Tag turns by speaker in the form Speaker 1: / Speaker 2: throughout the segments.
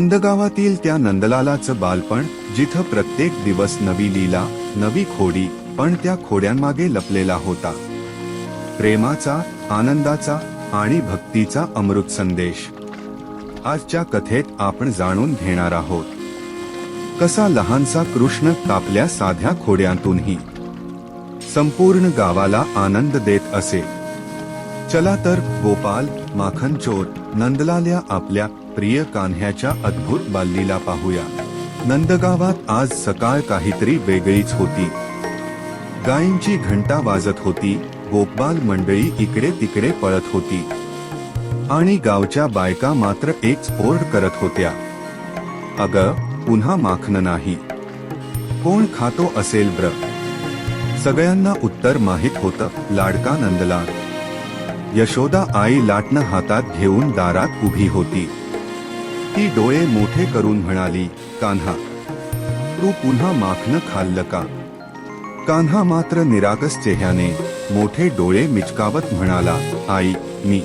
Speaker 1: नंदगावातील त्या नंदलालाचं बालपण जिथं प्रत्येक दिवस नवी लीला नवी खोडी पण त्या खोड्यांमागे लपलेला होता. प्रेमाचा आनंदाचा आणि भक्तीचा अमृत संदेश. आजच्या कथेत आपण जाणून घेणार आहोत. कसा लहानसा कृष्ण कापल्या साध्या खोड्यांतूनही. संपूर्ण गावाला आनंद देत असे. चला तर गोपाल माखनचोर नंदलाल्या आपल्या प्रिय कान्ह्याच्या अद्भुत बाल्लीला पाहूया. नंदगावात आज सकाळ काहीतरी वेगळीच होती. गायींची घंटा वाजत होती गोपाल मंडळी इकडे तिकडे पळत होती. आणि गावच्या बायका मात्र एक ओरड करत होत्या. अग पुन्हा माखन नाही. कोण खातो असेल ब्र? सगळ्यांना उत्तर माहीत होतं लाडका नंदला. यशोदा आई लाटणं हातात घेऊन दारात उभी होती. ती डोळे मोठे करून म्हणाली कान्हा तू पुन्हा माखणं खाल्लं का? कान्हा मात्र निरागस चेहऱ्याने मोठे डोळे मिचकावत म्हणाला आई मी.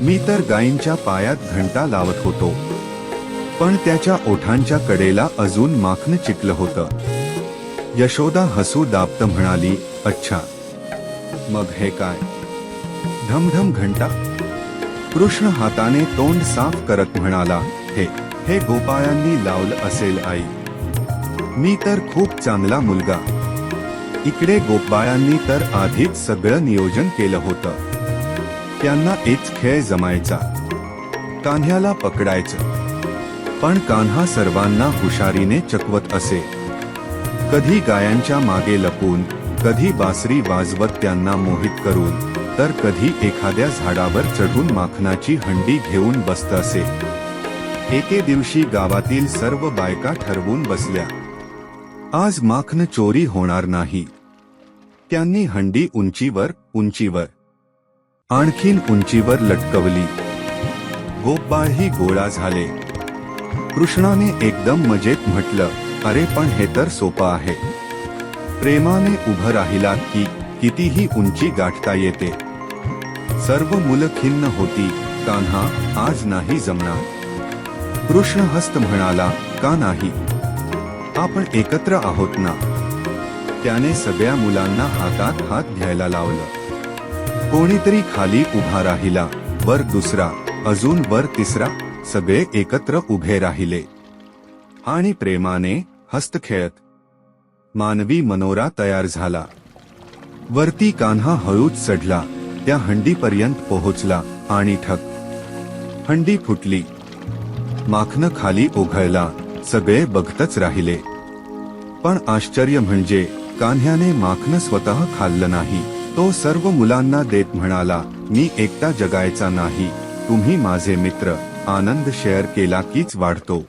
Speaker 1: मी तर गायींच्या पायात घंटा लावत होतो. पण त्याच्या ओठांच्या कडेला अजून माखणं चिकलं होतं. यशोदा हसू दाबत म्हणाली अच्छा. मग हे काय? धमधम घंटा? कृष्ण हाताने तोंड साफ करत म्हणाला हे हे गोपाळांनी लावलं असेल आई. मी तर खूप चांगला मुलगा. इकडे गोपाळांनी तर आधीच सगळं नियोजन केलं होतं. त्यांना एक खेळ जमायचा. कान्ह्याला पकडायचं. पण कान्हा सर्वांना हुशारीने चकवत असे. कधी गायांच्या मागे लपून कधी बासरी वाजवत त्यांना मोहित करून तर कधी एखाद्या झाडावर चढून माखनाची हंडी घेऊन बसत असे. एके दिवशी गावातील सर्व बायका ठरवून बसल्या. आज माखन चोरी होणार नाही. त्यांनी हंडी उंचीवर उंचीवर आणखीन उंचीवर लटकवली. गोपाळही गोळा झाले. कृष्णाने एकदम मजेत म्हटलं अरे पण हे तर सोपं आहे. प्रेमाने उभं राहिला की कितीही उंची गाठता येते. सर्व मुलं खिन्न होती कान्हा आज नाही जमणार. कृष्ण हस्त म्हणाला का नाही? आपण एकत्र आहोत ना? त्याने सगळ्या मुलांना हातात हात घ्यायला लावलं. कोणीतरी खाली उभा राहिला वर दुसरा अजून वर तिसरा सगळे एकत्र उभे राहिले. आणि प्रेमाने हस्त खेळत मानवी मनोरा तयार झाला. वरती कान्हा हळूच चढला. त्या हंडीपर्यंत पोहोचला आणि ठक. हंडी फुटली. माखन खाली ओघळला. सगळे बघतच राहिले. पण आश्चर्य म्हणजे कान्ह्याने माखन स्वतः खाल्लं नाही. तो सर्व मुलांना देत म्हणाला मी एकटा जगायचा नाही. तुम्ही माझे मित्र. आनंद शेअर केला कीच वाढतो.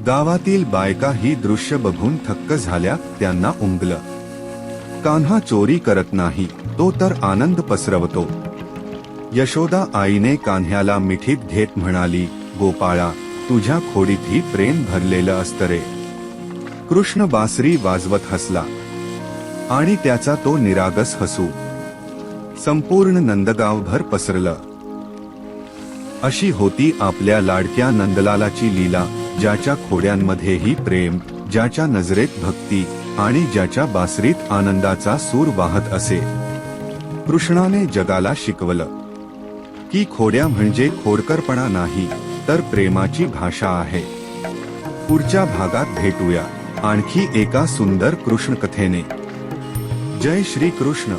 Speaker 1: गावातील बायका ही दृश्य बघून थक्क झाल्या त्यांना उमगलं कान्हा चोरी करत नाही तो तर आनंद पसरवतो. यशोदा आईने कान्ह्याला मिठीत घेत म्हणाली गोपाळा तुझ्या खोडीतही प्रेम भरलेलं असतं रे. कृष्ण बासरी वाजवत हसला. आणि त्याचा तो निरागस हसू. संपूर्ण नंदगावभर पसरलं. अशी होती आपल्या लाडक्या नंदलालाची लीला. ज्याच्या खोड्यांमध्येही प्रेम ज्याच्या नजरेत भक्ती आणि ज्याच्या बासरीत आनंदाचा सूर वाहत असे. कृष्णाने जगाला शिकवलं की खोड्या म्हणजे खोडकरपणा नाही तर प्रेमाची भाषा आहे. पुढच्या भागात भेटूया. आणखी एका सुंदर कृष्ण कथेने जय श्री कृष्ण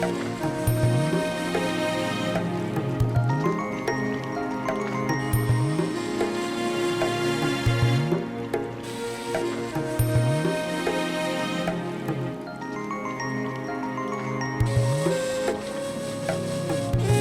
Speaker 1: Bye.